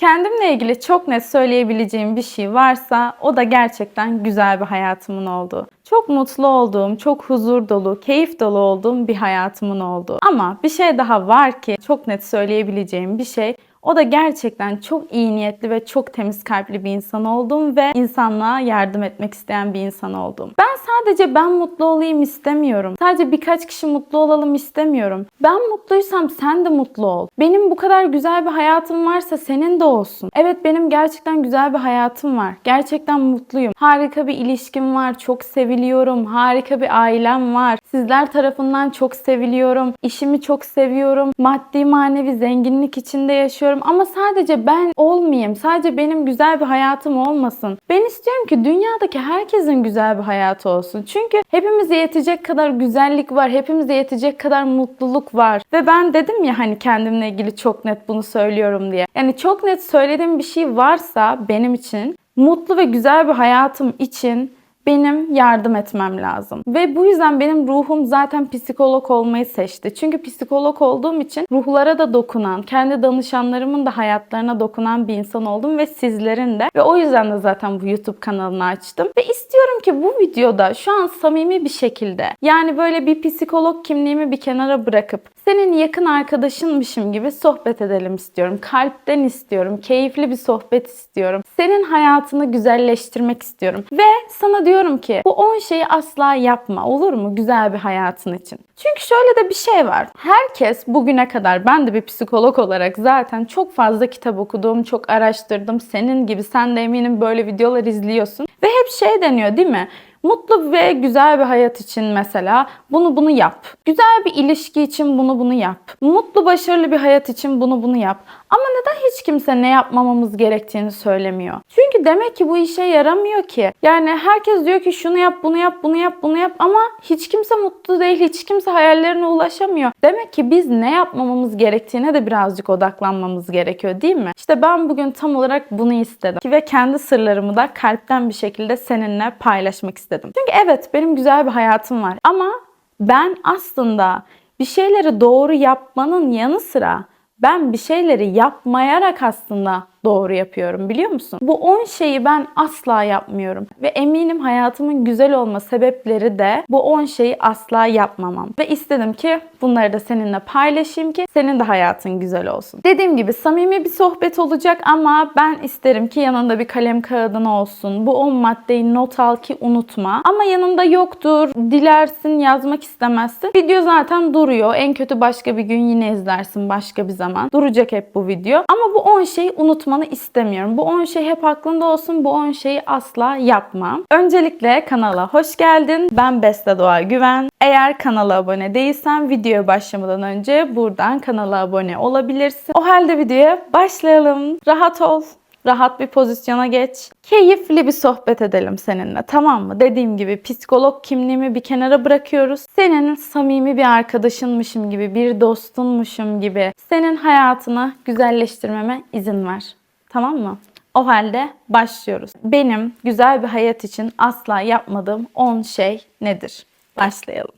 Kendimle ilgili çok net söyleyebileceğim bir şey varsa o da gerçekten güzel bir hayatımın olduğu. Çok mutlu olduğum, çok huzur dolu, keyif dolu olduğum bir hayatımın olduğu. Ama bir şey daha var ki çok net söyleyebileceğim bir şey o da gerçekten çok iyi niyetli ve çok temiz kalpli bir insan olduğum ve insanlığa yardım etmek isteyen bir insan olduğum. Ben sadece ben mutlu olayım istemiyorum. Sadece birkaç kişi mutlu olalım istemiyorum. Ben mutluysam sen de mutlu ol. Benim bu kadar güzel bir hayatım varsa senin de olsun. Evet benim gerçekten güzel bir hayatım var. Gerçekten mutluyum. Harika bir ilişkim var. Çok seviliyorum. Harika bir ailem var. Sizler tarafından çok seviliyorum. İşimi çok seviyorum. Maddi manevi zenginlik içinde yaşıyorum ama sadece ben olmayayım. Sadece benim güzel bir hayatım olmasın. Ben istiyorum ki dünyadaki herkesin güzel bir hayatı olsun. Çünkü hepimize yetecek kadar güzellik var. Hepimize yetecek kadar mutluluk var. Ve ben dedim ya hani kendimle ilgili çok net bunu söylüyorum diye. Yani çok net söylediğim bir şey varsa benim için mutlu ve güzel bir hayatım için benim yardım etmem lazım. Ve bu yüzden benim ruhum zaten psikolog olmayı seçti. Çünkü psikolog olduğum için ruhlara da dokunan, kendi danışanlarımın da hayatlarına dokunan bir insan oldum ve sizlerin de. Ve o yüzden de zaten bu YouTube kanalını açtım. Ve istiyorum ki bu videoda şu an samimi bir şekilde yani böyle bir psikolog kimliğimi bir kenara bırakıp senin yakın arkadaşınmışım gibi sohbet edelim istiyorum. Kalpten istiyorum. Keyifli bir sohbet istiyorum. Senin hayatını güzelleştirmek istiyorum. Ve sana diyorum ki bu 10 şeyi asla yapma olur mu güzel bir hayatın için? Çünkü şöyle de bir şey var. Herkes bugüne kadar ben de bir psikolog olarak zaten çok fazla kitap okudum, çok araştırdım. Senin gibi sen de eminim böyle videolar izliyorsun. Ve hep şey deniyor değil mi? Mutlu ve güzel bir hayat için mesela bunu bunu yap. Güzel bir ilişki için bunu bunu yap. Mutlu başarılı bir hayat için bunu bunu yap. Ama neden hiç kimse ne yapmamamız gerektiğini söylemiyor? Çünkü demek ki bu işe yaramıyor ki. Yani herkes diyor ki şunu yap, bunu yap, bunu yap, bunu yap ama hiç kimse mutlu değil, hiç kimse hayallerine ulaşamıyor. Demek ki biz ne yapmamamız gerektiğine de birazcık odaklanmamız gerekiyor değil mi? İşte ben bugün tam olarak bunu istedim. Ve kendi sırlarımı da kalpten bir şekilde seninle paylaşmak istedim. Çünkü evet benim güzel bir hayatım var ama ben aslında bir şeyleri doğru yapmanın yanı sıra ben bir şeyleri yapmayarak aslında doğru yapıyorum biliyor musun? Bu 10 şeyi ben asla yapmıyorum. Ve eminim hayatımın güzel olma sebepleri de bu 10 şeyi asla yapmamam. Ve istedim ki bunları da seninle paylaşayım ki senin de hayatın güzel olsun. Dediğim gibi samimi bir sohbet olacak ama ben isterim ki yanında bir kalem kağıdın olsun. Bu 10 maddeyi not al ki unutma. Ama yanında yoktur, dilersin, yazmak istemezsin. Video zaten duruyor. En kötü başka bir gün yine izlersin başka bir zaman. Duracak hep bu video. Ama bu 10 şeyi unutma unutmanı istemiyorum. Bu 10 şey hep aklında olsun. Bu 10 şeyi asla yapma. Öncelikle kanala hoş geldin. Ben Beste Doğa Güven. Eğer kanala abone değilsen videoya başlamadan önce buradan kanala abone olabilirsin. O halde videoya başlayalım. Rahat ol. Rahat bir pozisyona geç. Keyifli bir sohbet edelim seninle tamam mı? Dediğim gibi psikolog kimliğimi bir kenara bırakıyoruz. Senin samimi bir arkadaşınmışım gibi, bir dostunmuşum gibi senin hayatını güzelleştirmeme izin ver. Tamam mı? O halde başlıyoruz. Benim güzel bir hayat için asla yapmadığım 10 şey nedir? Başlayalım.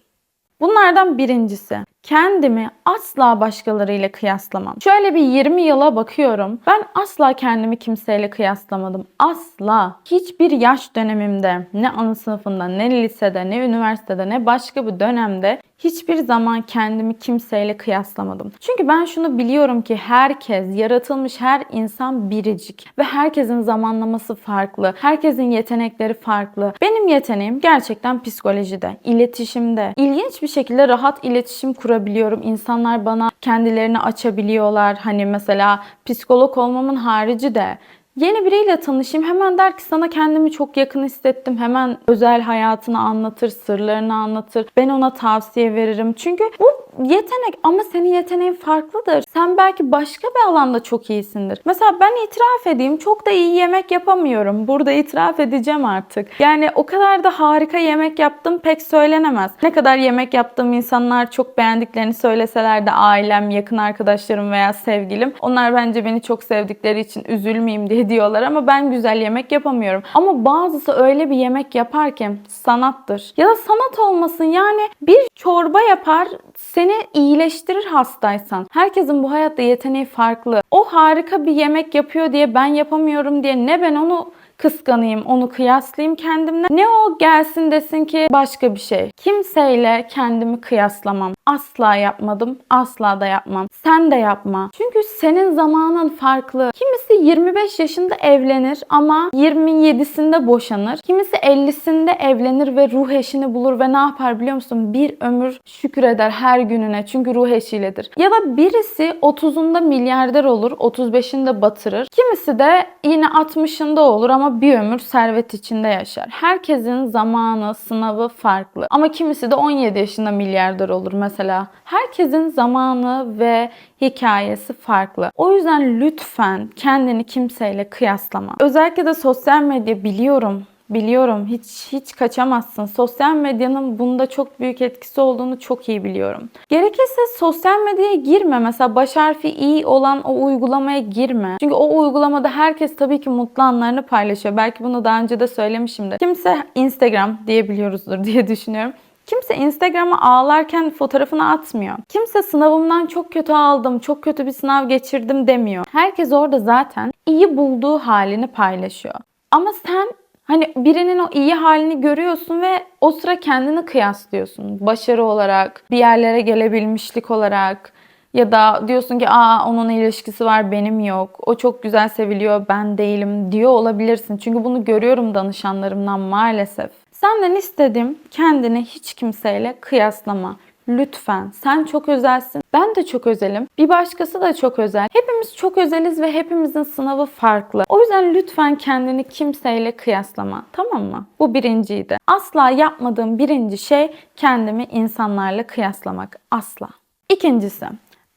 Bunlardan birincisi kendimi asla başkalarıyla kıyaslamam. Şöyle bir 20 yıla bakıyorum. Ben asla kendimi kimseyle kıyaslamadım. Asla. Hiçbir yaş dönemimde ne ana sınıfında ne lisede ne üniversitede ne başka bir dönemde hiçbir zaman kendimi kimseyle kıyaslamadım. Çünkü ben şunu biliyorum ki herkes, yaratılmış her insan biricik ve herkesin zamanlaması farklı. Herkesin yetenekleri farklı. Benim yeteneğim gerçekten psikolojide, iletişimde. İlginç bir şekilde rahat iletişim kurabiliyorum. İnsanlar bana kendilerini açabiliyorlar. Hani mesela psikolog olmamın harici de Yeni biriyle tanışayım hemen der ki sana kendimi çok yakın hissettim. Hemen özel hayatını anlatır, sırlarını anlatır. Ben ona tavsiye veririm. Çünkü bu yetenek ama senin yeteneğin farklıdır. Sen belki başka bir alanda çok iyisindir. Mesela ben itiraf edeyim çok da iyi yemek yapamıyorum. Burada itiraf edeceğim artık. Yani o kadar da harika yemek yaptım pek söylenemez. Ne kadar yemek yaptığım insanlar çok beğendiklerini söyleseler de ailem, yakın arkadaşlarım veya sevgilim onlar bence beni çok sevdikleri için üzülmeyeyim diye ediyorlar ama ben güzel yemek yapamıyorum. Ama bazısı öyle bir yemek yapar ki sanattır. Ya da sanat olmasın yani bir çorba yapar seni iyileştirir hastaysan. Herkesin bu hayatta yeteneği farklı. O harika bir yemek yapıyor diye ben yapamıyorum diye ne ben onu kıskanayım, onu kıyaslayayım kendimle. Ne o gelsin desin ki başka bir şey. Kimseyle kendimi kıyaslamam. Asla yapmadım, asla da yapmam. Sen de yapma. Çünkü senin zamanın farklı. Kimisi 25 yaşında evlenir ama 27'sinde boşanır. Kimisi 50'sinde evlenir ve ruh eşini bulur ve ne yapar biliyor musun? Bir ömür şükreder her gününe çünkü ruh eşiyledir. Ya da birisi 30'unda milyarder olur, 35'inde batırır. Kimisi de yine 60'ında olur ama bir ömür servet içinde yaşar. Herkesin zamanı, sınavı farklı. Ama kimisi de 17 yaşında milyarder olur mesela. Herkesin zamanı ve hikayesi farklı. O yüzden lütfen kendini kimseyle kıyaslama. Özellikle de sosyal medya biliyorum Biliyorum hiç hiç kaçamazsın. Sosyal medyanın bunda çok büyük etkisi olduğunu çok iyi biliyorum. Gerekirse sosyal medyaya girme. Mesela baş harfi i olan o uygulamaya girme. Çünkü o uygulamada herkes tabii ki mutlu anlarını paylaşıyor. Belki bunu daha önce de söylemişimdir. Kimse Instagram diyebiliyoruzdur diye düşünüyorum. Kimse Instagram'a ağlarken fotoğrafını atmıyor. Kimse sınavımdan çok kötü aldım, çok kötü bir sınav geçirdim demiyor. Herkes orada zaten iyi bulduğu halini paylaşıyor. Ama sen Hani birinin o iyi halini görüyorsun ve o sıra kendini kıyaslıyorsun. Başarı olarak, bir yerlere gelebilmişlik olarak ya da diyorsun ki aa onun ilişkisi var benim yok. O çok güzel seviliyor ben değilim diyor olabilirsin. Çünkü bunu görüyorum danışanlarımdan maalesef. Senden istediğim kendini hiç kimseyle kıyaslama. Lütfen. Sen çok özelsin. Ben de çok özelim. Bir başkası da çok özel. Hepimiz çok özeliz ve hepimizin sınavı farklı. O yüzden lütfen kendini kimseyle kıyaslama. Tamam mı? Bu birinciydi. Asla yapmadığım birinci şey kendimi insanlarla kıyaslamak. Asla. İkincisi,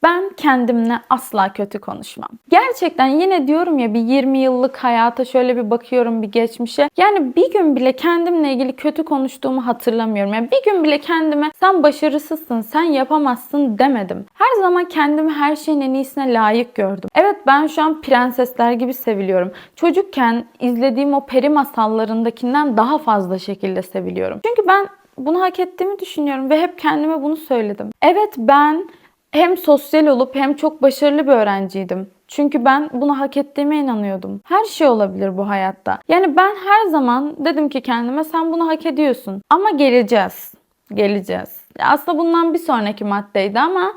ben kendimle asla kötü konuşmam. Gerçekten yine diyorum ya bir 20 yıllık hayata şöyle bir bakıyorum bir geçmişe. Yani bir gün bile kendimle ilgili kötü konuştuğumu hatırlamıyorum. Yani bir gün bile kendime sen başarısızsın, sen yapamazsın demedim. Her zaman kendimi her şeyin en iyisine layık gördüm. Evet ben şu an prensesler gibi seviliyorum. Çocukken izlediğim o peri masallarındakinden daha fazla şekilde seviliyorum. Çünkü ben bunu hak ettiğimi düşünüyorum ve hep kendime bunu söyledim. Evet ben hem sosyal olup hem çok başarılı bir öğrenciydim. Çünkü ben bunu hak ettiğime inanıyordum. Her şey olabilir bu hayatta. Yani ben her zaman dedim ki kendime sen bunu hak ediyorsun. Ama geleceğiz. Geleceğiz. Aslında bundan bir sonraki maddeydi ama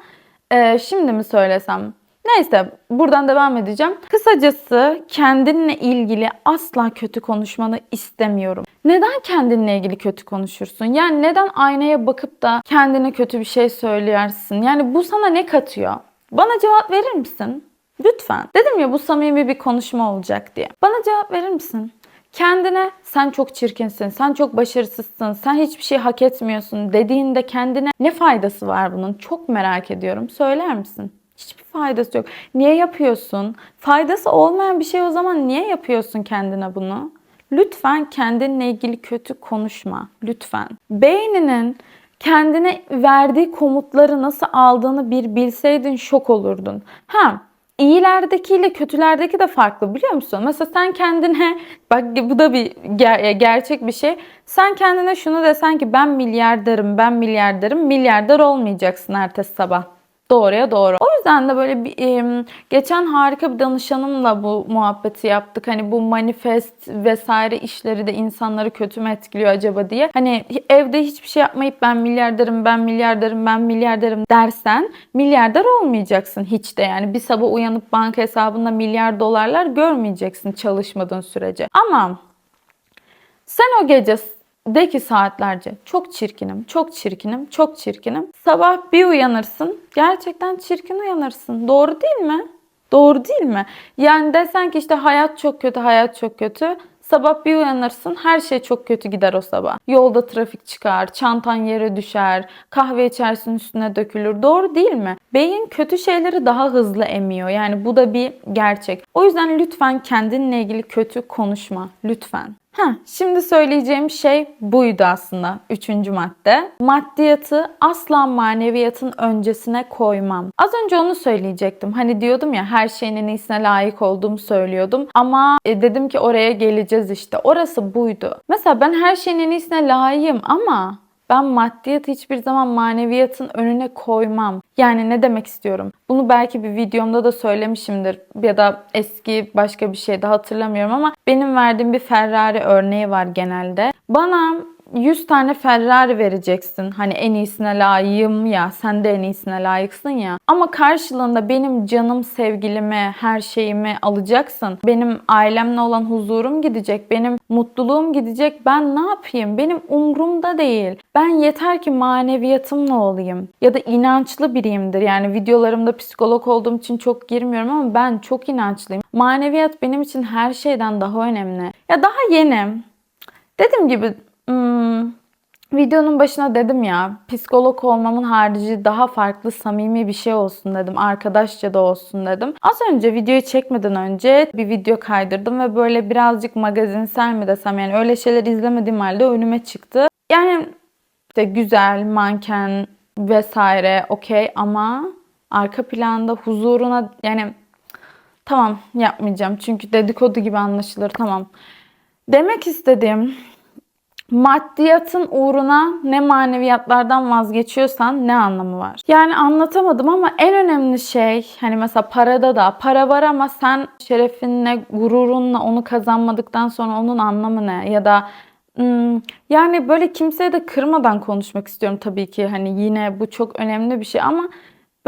e, şimdi mi söylesem? Neyse buradan devam edeceğim. Kısacası kendinle ilgili asla kötü konuşmanı istemiyorum. Neden kendinle ilgili kötü konuşursun? Yani neden aynaya bakıp da kendine kötü bir şey söylersin? Yani bu sana ne katıyor? Bana cevap verir misin? Lütfen. Dedim ya bu samimi bir konuşma olacak diye. Bana cevap verir misin? Kendine sen çok çirkinsin, sen çok başarısızsın, sen hiçbir şey hak etmiyorsun dediğinde kendine ne faydası var bunun? Çok merak ediyorum. Söyler misin? Hiçbir faydası yok. Niye yapıyorsun? Faydası olmayan bir şey o zaman niye yapıyorsun kendine bunu? Lütfen kendinle ilgili kötü konuşma. Lütfen. Beyninin kendine verdiği komutları nasıl aldığını bir bilseydin şok olurdun. Ha, iyilerdekiyle kötülerdeki de farklı biliyor musun? Mesela sen kendine bak bu da bir ger- gerçek bir şey. Sen kendine şunu desen ki ben milyarderim, ben milyarderim. Milyarder olmayacaksın ertesi sabah. Doğruya doğru. O yüzden de böyle bir, geçen harika bir danışanımla bu muhabbeti yaptık. Hani bu manifest vesaire işleri de insanları kötü mü etkiliyor acaba diye. Hani evde hiçbir şey yapmayıp ben milyarderim, ben milyarderim, ben milyarderim dersen milyarder olmayacaksın hiç de yani. Bir sabah uyanıp banka hesabında milyar dolarlar görmeyeceksin çalışmadığın sürece. Ama sen o gece de ki saatlerce çok çirkinim, çok çirkinim, çok çirkinim. Sabah bir uyanırsın, gerçekten çirkin uyanırsın. Doğru değil mi? Doğru değil mi? Yani desen ki işte hayat çok kötü, hayat çok kötü. Sabah bir uyanırsın her şey çok kötü gider o sabah. Yolda trafik çıkar, çantan yere düşer, kahve içersin üstüne dökülür. Doğru değil mi? Beyin kötü şeyleri daha hızlı emiyor. Yani bu da bir gerçek. O yüzden lütfen kendinle ilgili kötü konuşma. Lütfen. Heh, şimdi söyleyeceğim şey buydu aslında. Üçüncü madde. Maddiyatı asla maneviyatın öncesine koymam. Az önce onu söyleyecektim. Hani diyordum ya her şeyin en iyisine layık olduğumu söylüyordum. Ama e, dedim ki oraya geleceğiz işte. Orası buydu. Mesela ben her şeyin en iyisine layığım ama ben maddiyatı hiçbir zaman maneviyatın önüne koymam. Yani ne demek istiyorum? Bunu belki bir videomda da söylemişimdir ya da eski başka bir şeyde hatırlamıyorum ama benim verdiğim bir Ferrari örneği var genelde. Bana 100 tane Ferrari vereceksin. Hani en iyisine layığım ya, sen de en iyisine layıksın ya. Ama karşılığında benim canım, sevgilimi, her şeyimi alacaksın. Benim ailemle olan huzurum gidecek, benim mutluluğum gidecek. Ben ne yapayım? Benim umrumda değil. Ben yeter ki maneviyatımla olayım. Ya da inançlı biriyimdir. Yani videolarımda psikolog olduğum için çok girmiyorum ama ben çok inançlıyım. Maneviyat benim için her şeyden daha önemli. Ya daha yeni. Dediğim gibi Hmm, videonun başına dedim ya psikolog olmamın harici daha farklı samimi bir şey olsun dedim. Arkadaşça da olsun dedim. Az önce videoyu çekmeden önce bir video kaydırdım ve böyle birazcık magazinsel mi desem yani öyle şeyler izlemediğim halde önüme çıktı. Yani işte güzel, manken vesaire okey ama arka planda huzuruna yani tamam yapmayacağım çünkü dedikodu gibi anlaşılır tamam. Demek istediğim maddiyatın uğruna ne maneviyatlardan vazgeçiyorsan ne anlamı var? Yani anlatamadım ama en önemli şey hani mesela parada da para var ama sen şerefinle, gururunla onu kazanmadıktan sonra onun anlamı ne? Ya da hmm, yani böyle kimseye de kırmadan konuşmak istiyorum tabii ki. Hani yine bu çok önemli bir şey ama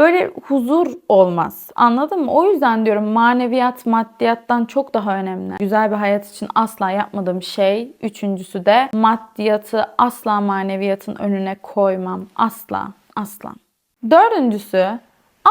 böyle huzur olmaz. Anladın mı? O yüzden diyorum maneviyat maddiyattan çok daha önemli. Güzel bir hayat için asla yapmadığım şey. Üçüncüsü de maddiyatı asla maneviyatın önüne koymam. Asla. Asla. Dördüncüsü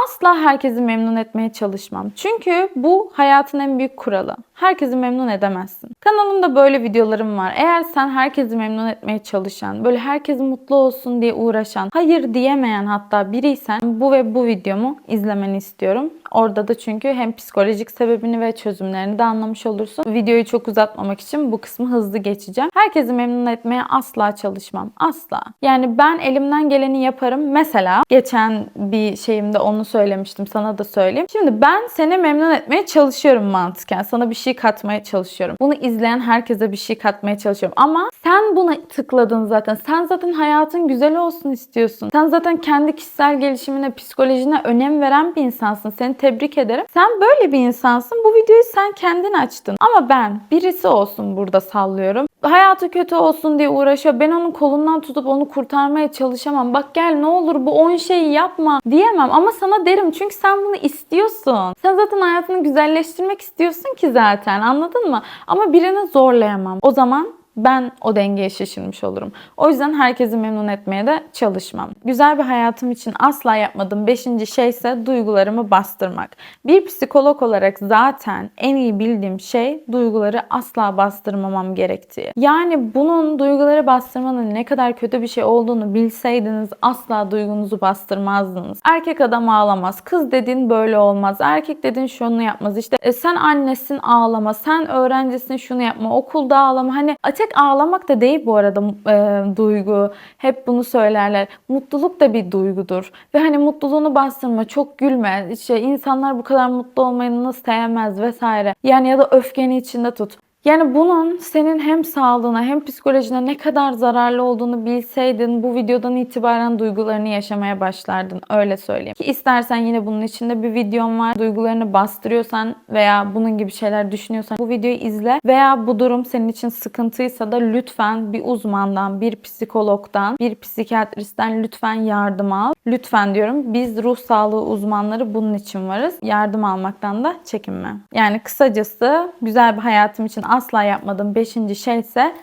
Asla herkesi memnun etmeye çalışmam. Çünkü bu hayatın en büyük kuralı. Herkesi memnun edemezsin. Kanalımda böyle videolarım var. Eğer sen herkesi memnun etmeye çalışan, böyle herkes mutlu olsun diye uğraşan, hayır diyemeyen hatta biriysen bu ve bu videomu izlemeni istiyorum. Orada da çünkü hem psikolojik sebebini ve çözümlerini de anlamış olursun. Videoyu çok uzatmamak için bu kısmı hızlı geçeceğim. Herkesi memnun etmeye asla çalışmam. Asla. Yani ben elimden geleni yaparım. Mesela geçen bir şeyimde onu söylemiştim. Sana da söyleyeyim. Şimdi ben seni memnun etmeye çalışıyorum mantıken. Sana bir şey katmaya çalışıyorum. Bunu izleyen herkese bir şey katmaya çalışıyorum. Ama sen buna tıkladın zaten. Sen zaten hayatın güzel olsun istiyorsun. Sen zaten kendi kişisel gelişimine, psikolojine önem veren bir insansın. Seni tebrik ederim. Sen böyle bir insansın. Bu videoyu sen kendin açtın. Ama ben birisi olsun burada sallıyorum. Hayatı kötü olsun diye uğraşıyor. Ben onun kolundan tutup onu kurtarmaya çalışamam. Bak gel ne olur bu 10 şeyi yapma diyemem. Ama sana derim çünkü sen bunu istiyorsun. Sen zaten hayatını güzelleştirmek istiyorsun ki zaten anladın mı? Ama birini zorlayamam. O zaman ben o dengeye şaşırmış olurum. O yüzden herkesi memnun etmeye de çalışmam. Güzel bir hayatım için asla yapmadığım beşinci şey ise duygularımı bastırmak. Bir psikolog olarak zaten en iyi bildiğim şey duyguları asla bastırmamam gerektiği. Yani bunun duyguları bastırmanın ne kadar kötü bir şey olduğunu bilseydiniz asla duygunuzu bastırmazdınız. Erkek adam ağlamaz. Kız dediğin böyle olmaz. Erkek dediğin şunu yapmaz. İşte e, sen annesin ağlama. Sen öğrencisin şunu yapma. Okulda ağlama. Hani tek ağlamak da değil bu arada e, duygu. Hep bunu söylerler. Mutluluk da bir duygudur. Ve hani mutluluğunu bastırma, çok gülme. İşte insanlar bu kadar mutlu olmayı nasıl sevmez vesaire. Yani ya da öfkeni içinde tut. Yani bunun senin hem sağlığına hem psikolojine ne kadar zararlı olduğunu bilseydin bu videodan itibaren duygularını yaşamaya başlardın. Öyle söyleyeyim. Ki istersen yine bunun içinde bir videom var. Duygularını bastırıyorsan veya bunun gibi şeyler düşünüyorsan bu videoyu izle. Veya bu durum senin için sıkıntıysa da lütfen bir uzmandan, bir psikologdan, bir psikiyatristten lütfen yardım al. Lütfen diyorum. Biz ruh sağlığı uzmanları bunun için varız. Yardım almaktan da çekinme. Yani kısacası güzel bir hayatım için asla yapmadığım beşinci şey ise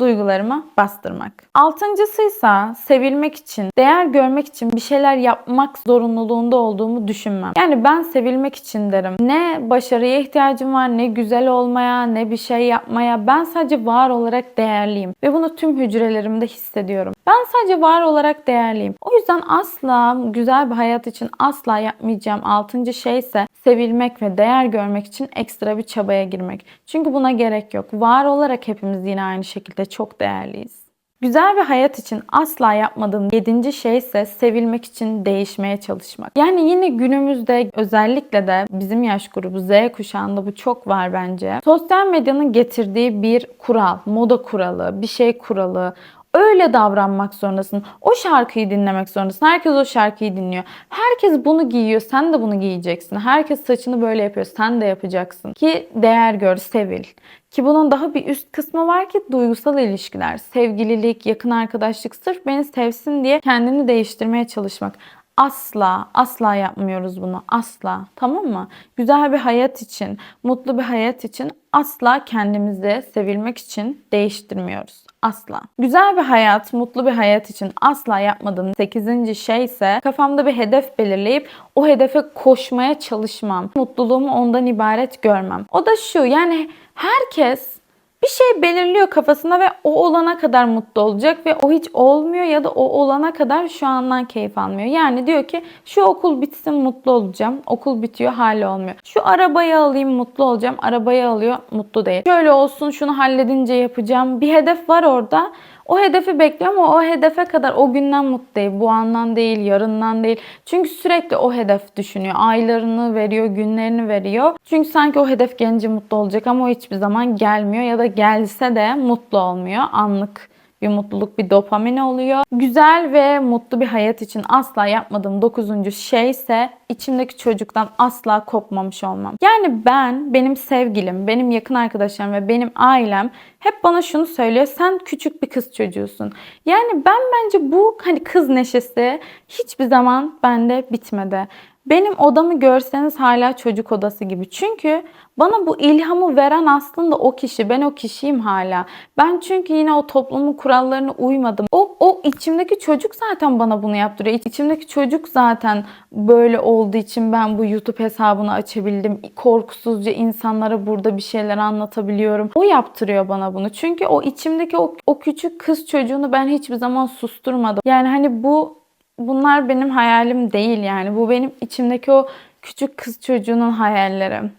duygularımı bastırmak. Altıncısı ise sevilmek için, değer görmek için bir şeyler yapmak zorunluluğunda olduğumu düşünmem. Yani ben sevilmek için derim. Ne başarıya ihtiyacım var, ne güzel olmaya, ne bir şey yapmaya. Ben sadece var olarak değerliyim. Ve bunu tüm hücrelerimde hissediyorum. Ben sadece var olarak değerliyim. O yüzden asla güzel bir hayat için asla yapmayacağım altıncı şey ise sevilmek ve değer görmek için ekstra bir çabaya girmek. Çünkü buna gerek yok. Var olarak hepimiz yine aynı şekilde çok değerliyiz. Güzel bir hayat için asla yapmadığım yedinci şey ise sevilmek için değişmeye çalışmak. Yani yine günümüzde özellikle de bizim yaş grubu Z kuşağında bu çok var bence. Sosyal medyanın getirdiği bir kural, moda kuralı, bir şey kuralı, öyle davranmak zorundasın. O şarkıyı dinlemek zorundasın. Herkes o şarkıyı dinliyor. Herkes bunu giyiyor. Sen de bunu giyeceksin. Herkes saçını böyle yapıyor. Sen de yapacaksın. Ki değer gör, sevil. Ki bunun daha bir üst kısmı var ki duygusal ilişkiler, sevgililik, yakın arkadaşlık sırf beni sevsin diye kendini değiştirmeye çalışmak. Asla, asla yapmıyoruz bunu. Asla. Tamam mı? Güzel bir hayat için, mutlu bir hayat için asla kendimizi sevilmek için değiştirmiyoruz. Asla. Güzel bir hayat, mutlu bir hayat için asla yapmadığım 8. şey ise kafamda bir hedef belirleyip o hedefe koşmaya çalışmam. Mutluluğumu ondan ibaret görmem. O da şu yani herkes bir şey belirliyor kafasında ve o olana kadar mutlu olacak ve o hiç olmuyor ya da o olana kadar şu andan keyif almıyor. Yani diyor ki şu okul bitsin mutlu olacağım. Okul bitiyor hali olmuyor. Şu arabayı alayım mutlu olacağım. Arabayı alıyor mutlu değil. Şöyle olsun şunu halledince yapacağım. Bir hedef var orada. O hedefi bekliyor ama o hedefe kadar o günden mutlu değil. Bu andan değil, yarından değil. Çünkü sürekli o hedef düşünüyor. Aylarını veriyor, günlerini veriyor. Çünkü sanki o hedef gelince mutlu olacak ama o hiçbir zaman gelmiyor ya da gelse de mutlu olmuyor. Anlık bir mutluluk, bir dopamin oluyor. Güzel ve mutlu bir hayat için asla yapmadığım dokuzuncu şey ise içimdeki çocuktan asla kopmamış olmam. Yani ben, benim sevgilim, benim yakın arkadaşlarım ve benim ailem hep bana şunu söylüyor. Sen küçük bir kız çocuğusun. Yani ben bence bu hani kız neşesi hiçbir zaman bende bitmedi. Benim odamı görseniz hala çocuk odası gibi. Çünkü bana bu ilhamı veren aslında o kişi. Ben o kişiyim hala. Ben çünkü yine o toplumun kurallarına uymadım. O, o içimdeki çocuk zaten bana bunu yaptırıyor. İçimdeki çocuk zaten böyle olduğu için ben bu YouTube hesabını açabildim. Korkusuzca insanlara burada bir şeyler anlatabiliyorum. O yaptırıyor bana bunu. Çünkü o içimdeki o, o küçük kız çocuğunu ben hiçbir zaman susturmadım. Yani hani bu bunlar benim hayalim değil yani. Bu benim içimdeki o küçük kız çocuğunun hayalleri.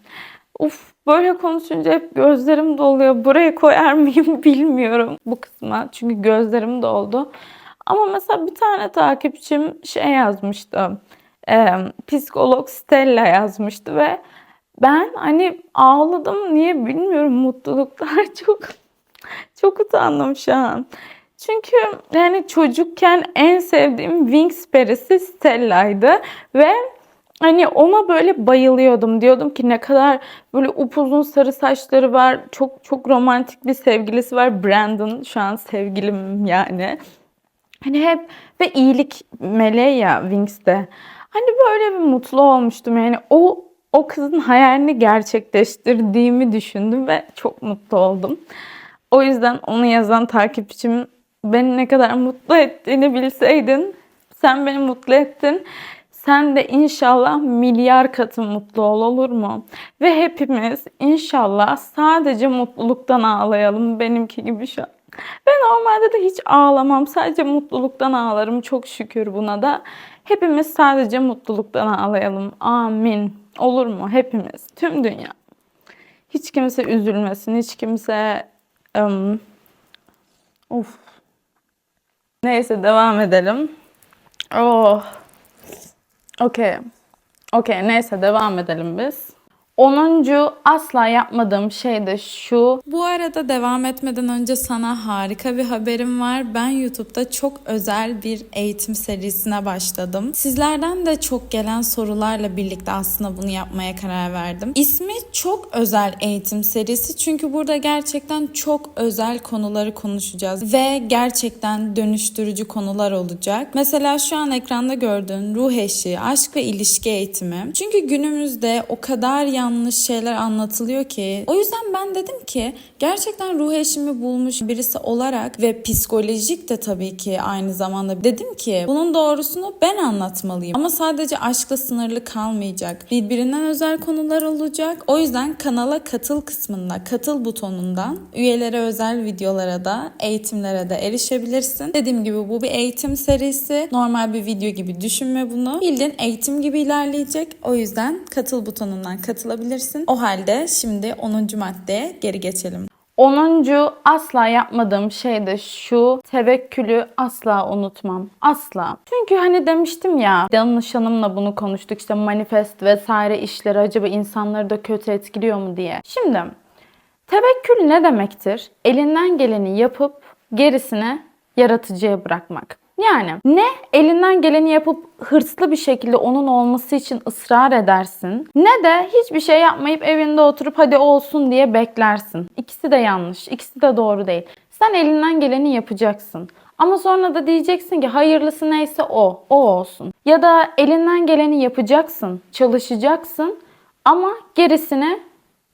Uf böyle konuşunca hep gözlerim doluyor. Buraya koyar mıyım bilmiyorum bu kısma. Çünkü gözlerim doldu. Ama mesela bir tane takipçim şey yazmıştı. E, psikolog Stella yazmıştı ve ben hani ağladım niye bilmiyorum mutluluklar çok çok utandım şu an. Çünkü yani çocukken en sevdiğim Wings perisi Stella'ydı ve hani ona böyle bayılıyordum. Diyordum ki ne kadar böyle upuzun sarı saçları var. Çok çok romantik bir sevgilisi var. Brandon şu an sevgilim yani. Hani hep ve iyilik meleği ya Wings'te. Hani böyle bir mutlu olmuştum. Yani o o kızın hayalini gerçekleştirdiğimi düşündüm ve çok mutlu oldum. O yüzden onu yazan takipçim beni ne kadar mutlu ettiğini bilseydin. Sen beni mutlu ettin. Sen de inşallah milyar katı mutlu ol olur mu? Ve hepimiz inşallah sadece mutluluktan ağlayalım benimki gibi şu an. Ben normalde de hiç ağlamam. Sadece mutluluktan ağlarım. Çok şükür buna da. Hepimiz sadece mutluluktan ağlayalım. Amin. Olur mu? Hepimiz. Tüm dünya. Hiç kimse üzülmesin. Hiç kimse... Um, of. Neyse devam edelim. Oh. Okey. Okey neyse devam edelim biz. 10. asla yapmadığım şey de şu. Bu arada devam etmeden önce sana harika bir haberim var. Ben YouTube'da çok özel bir eğitim serisine başladım. Sizlerden de çok gelen sorularla birlikte aslında bunu yapmaya karar verdim. İsmi çok özel eğitim serisi çünkü burada gerçekten çok özel konuları konuşacağız ve gerçekten dönüştürücü konular olacak. Mesela şu an ekranda gördüğün ruh eşi, aşk ve ilişki eğitimi. Çünkü günümüzde o kadar yanlış yanlış şeyler anlatılıyor ki. O yüzden ben dedim ki gerçekten ruh eşimi bulmuş birisi olarak ve psikolojik de tabii ki aynı zamanda dedim ki bunun doğrusunu ben anlatmalıyım. Ama sadece aşkla sınırlı kalmayacak. Birbirinden özel konular olacak. O yüzden kanala katıl kısmında, katıl butonundan üyelere özel videolara da, eğitimlere de erişebilirsin. Dediğim gibi bu bir eğitim serisi. Normal bir video gibi düşünme bunu. Bildiğin eğitim gibi ilerleyecek. O yüzden katıl butonundan katılabilirsin. O halde şimdi 10. maddeye geri geçelim. 10. asla yapmadığım şey de şu tevekkülü asla unutmam. Asla. Çünkü hani demiştim ya danışanımla bunu konuştuk işte manifest vesaire işleri acaba insanları da kötü etkiliyor mu diye. Şimdi tevekkül ne demektir? Elinden geleni yapıp gerisini yaratıcıya bırakmak. Yani ne elinden geleni yapıp hırslı bir şekilde onun olması için ısrar edersin ne de hiçbir şey yapmayıp evinde oturup hadi olsun diye beklersin. İkisi de yanlış, ikisi de doğru değil. Sen elinden geleni yapacaksın. Ama sonra da diyeceksin ki hayırlısı neyse o, o olsun. Ya da elinden geleni yapacaksın, çalışacaksın ama gerisini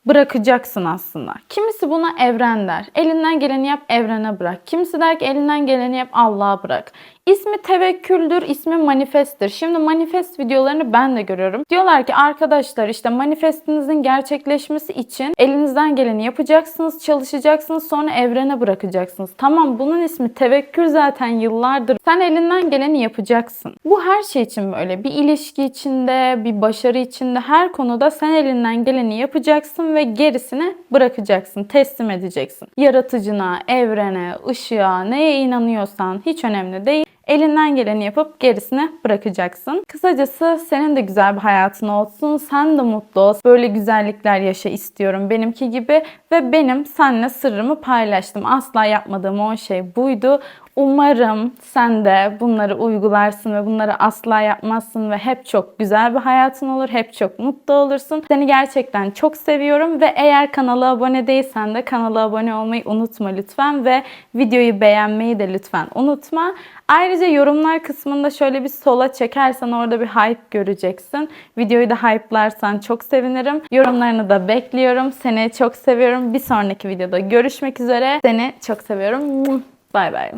bırakacaksın aslında. Kimisi buna evren der. Elinden geleni yap evrene bırak. Kimisi der ki elinden geleni yap Allah'a bırak. İsmi tevekküldür, ismi manifesttir. Şimdi manifest videolarını ben de görüyorum. Diyorlar ki arkadaşlar işte manifestinizin gerçekleşmesi için elinizden geleni yapacaksınız, çalışacaksınız, sonra evrene bırakacaksınız. Tamam bunun ismi tevekkül zaten yıllardır. Sen elinden geleni yapacaksın. Bu her şey için böyle. Bir ilişki içinde, bir başarı içinde, her konuda sen elinden geleni yapacaksın ve gerisini bırakacaksın, teslim edeceksin. Yaratıcına, evrene, ışığa, neye inanıyorsan hiç önemli değil. Elinden geleni yapıp gerisini bırakacaksın. Kısacası senin de güzel bir hayatın olsun. Sen de mutlu ol. Böyle güzellikler yaşa istiyorum benimki gibi. Ve benim seninle sırrımı paylaştım. Asla yapmadığım o şey buydu. Umarım sen de bunları uygularsın ve bunları asla yapmazsın ve hep çok güzel bir hayatın olur. Hep çok mutlu olursun. Seni gerçekten çok seviyorum ve eğer kanala abone değilsen de kanala abone olmayı unutma lütfen ve videoyu beğenmeyi de lütfen unutma. Ayrıca yorumlar kısmında şöyle bir sola çekersen orada bir hype göreceksin. Videoyu da hype'larsan çok sevinirim. Yorumlarını da bekliyorum. Seni çok seviyorum. Bir sonraki videoda görüşmek üzere. Seni çok seviyorum. Bay bay.